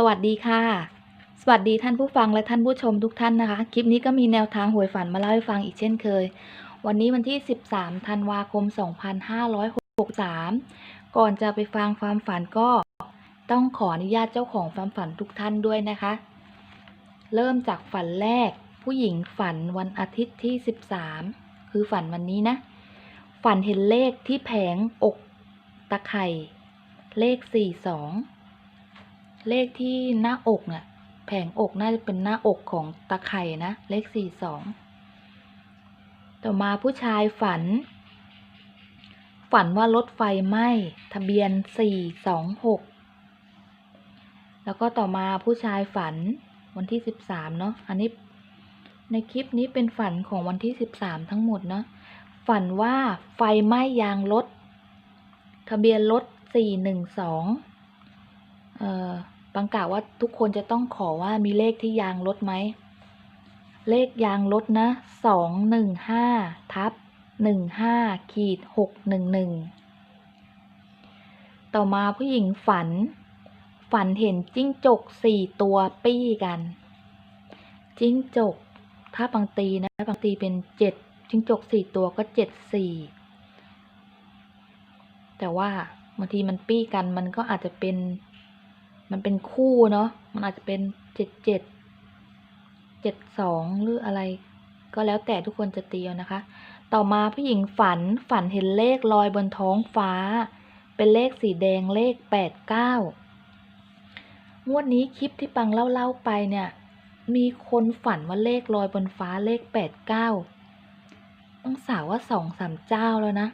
สวัสดีค่ะ สวัสดีท่านผู้ฟังและท่านผู้ชมทุกท่านนะคะ คลิปนี้ก็มีแนวทางหวยฝันมาเล่าให้ฟังอีกเช่นเคย วันนี้วันที่ 13 ธันวาคม 2563 ก่อนจะไปฟังความฝันก็ต้องขออนุญาตเจ้าของความฝันทุกท่านด้วยนะคะ เริ่มจากฝันแรก ผู้หญิงฝันวันอาทิตย์ที่ 13 คือฝันวันนี้นะ ฝันเห็นเลขที่แผงอกตะไคร่เลข 42 เลขที่หน้าอกเนี่ยแผงอกน่าจะเป็นหน้าอกของตะไคร่นะ เลข42ต่อมาผู้ชายฝัน ฝันว่ารถไฟไหม้ทะเบียน426แล้วก็ต่อมาผู้ชายฝันวันที่13เนาะอันนี้ในคลิปนี้เป็นฝันของวันที่13ทั้งหมดเนาะฝันว่าไฟไหม้ยางรถทะเบียนรถ412เอ่อ บังกล่าวว่าทุกคนจะต้องขอว่ามีเลขที่ยางรถไหม เลขยางรถนะ215ทับ15ขีด611ต่อมาผู้หญิงฝัน ฝันเห็นจิ้งจกสี่ตัวปี้กัน จิ้งจก ถ้าบางตีนะบางตีเป็นเจ็ดจิ้งจกสี่ตัวก็เจ็ดสี่แต่ว่าบางทีมันปี้กันมันก็อาจจะเป็น มันเป็นคู่เนาะ มันอาจจะเป็นเจ็ดเจ็ด เจ็ดสองหรืออะไร ก็แล้วแต่ทุกคนจะตีเอานะคะ ต่อมาผู้หญิงฝัน ฝันเห็นเลขลอยบนท้องฟ้า เป็นเลขสีแดงเลขแปดเก้างวดนี้คลิปที่ปังเล่าเล่าๆไปเนี่ย มีคนฝันว่าเลขลอยบนฟ้าเลขแปดเก้าต้องสาวว่าสองสามเจ้าแล้วนะ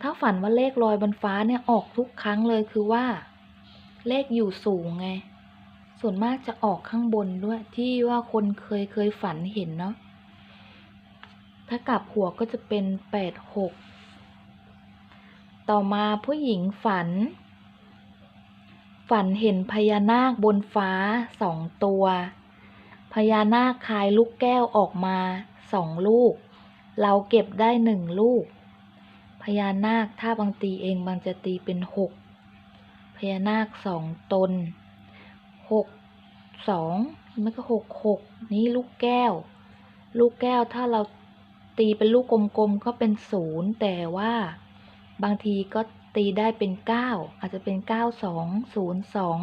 ถ้าฝันว่าเลขลอยบนฟ้าเนี่ยออกทุกครั้งเลยคือว่า เลขอยู่สูงไง ส่วนมากจะออกข้างบนด้วยที่ว่าคนเคยเคยฝันเห็นเนาะ ถ้ากลับหัวก็จะเป็นแปดหก ต่อมาผู้หญิงฝัน ฝันเห็นพญานาคบนฟ้าสองตัว พญานาคคายลูกแก้วออกมาสองลูก เราเก็บได้หนึ่งลูก พญานาคถ้าบางตีเองบางจะตีเป็นหก พญานาคสองตนหกสองมันก็หกหกนี่ลูกแก้ว ลูกแก้วถ้าเราตีเป็นลูกกลมๆก็เป็นศูนย์แต่ว่าบางทีก็ตีได้เป็นเก้าอาจจะเป็นเก้าสองศูนย์สอง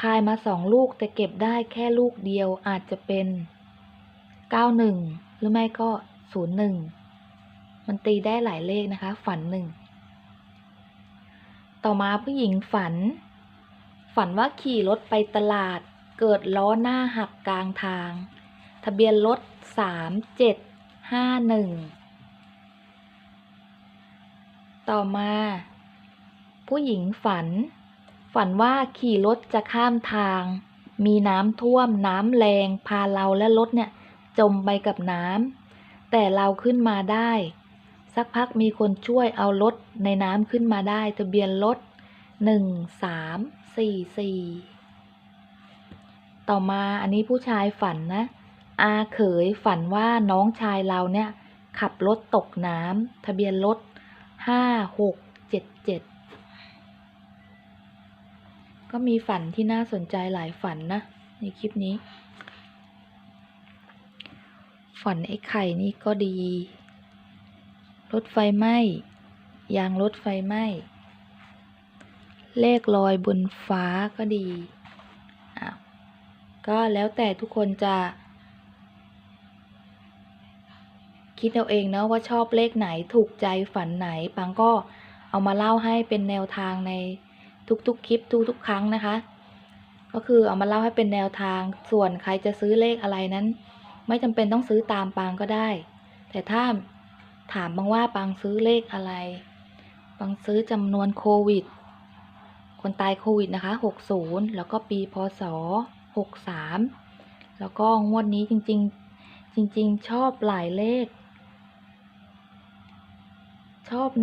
คายมาสองลูกแต่เก็บได้แค่ลูกเดียวอาจจะเป็นเก้าหนึ่งหรือไม่ก็ศูนย์หนึ่งมันตีได้หลายเลขนะคะ ฝันหนึ่ง ต่อมาผู้หญิงฝัน ฝันว่าขี่รถไปตลาด เกิดล้อหน้าหักกลางทาง ทะเบียนรถสามเจ็ดห้าหนึ่งต่อมา ผู้หญิงฝัน ฝันว่าขี่รถจะข้ามทาง มีน้ำท่วมน้ำแรงพาเราและรถเนี่ยจมไปกับน้ำแต่เราขึ้นมาได้ สักพักมีคนช่วยเอารถในน้ำขึ้นมาได้ ทะเบียนรถหนึ่งสามสี่สี่ต่อมาอันนี้ผู้ชายฝันนะ อาเขยฝันว่าน้องชายเราเนี่ย ขับรถตกน้ำทะเบียนรถห้าหกเจ็ดเจ็ดก็มีฝันที่น่าสนใจหลายฝันนะ ในคลิปนี้ ฝันไอ้ไข่นี่ก็ดี รถไฟไหม้ยางรถไฟไหม้เลขลอยบนฟ้าก็ดี ก็แล้วแต่ทุกคนจะ คิดเอาเองเนาะว่าชอบเลขไหนถูกใจฝันไหน ปังก็เอามาเล่าให้เป็นแนวทางในทุกๆคลิปทุกๆครั้งนะคะ ก็คือเอามาเล่าให้เป็นแนวทาง ส่วนใครจะซื้อเลขอะไรนั้น ไม่จำเป็นต้องซื้อตามปางก็ได้ แต่ถ้า ถามบางว่าปางซื้อเลขอะไรปางซื้อจำนวนโควิด คนตายโควิดนะคะ 60 แล้วก็ปีพศ 63 แล้วก็งวดนี้จริงๆ จริง ๆ ชอบหลายเลข ชอบ 16 19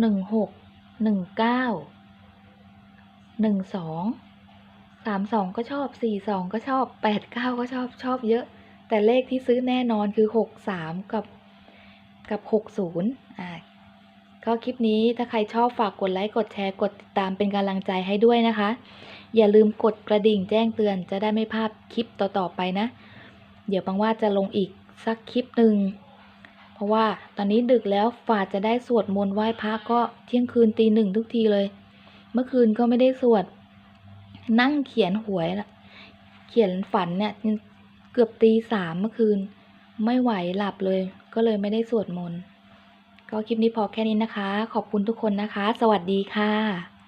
12 32 ก็ชอบ 42 ก็ชอบ 89 ก็ชอบชอบเยอะ แต่เลขที่ซื้อแน่นอนคือ 63 กับ กับ 60อ่าก็คลิปนี้ถ้าใครชอบฝากกดไลค์กดแชร์กดติดตามเป็นกำลังใจให้ด้วยนะคะ อย่าลืมกดกระดิ่งแจ้งเตือนจะได้ไม่พลาดคลิปต่อๆไปนะ เดี๋ยวปังว่าจะลงอีกสักคลิปหนึ่งเพราะว่าตอนนี้ดึกแล้วฝ่าจะได้สวดมนต์ไหว้พระก็เที่ยงคืนตีหนึ่งทุกทีเลย เมื่อคืนก็ไม่ได้สวด นั่งเขียนหวยละเขียนฝันเนี่ยเกือบตีสามเมื่อคืน ไม่ไหวหลับเลย ก็เลยไม่ได้สวดมนต์ ก็คลิปนี้พอแค่นี้นะคะ ขอบคุณทุกคนนะคะ สวัสดีค่ะ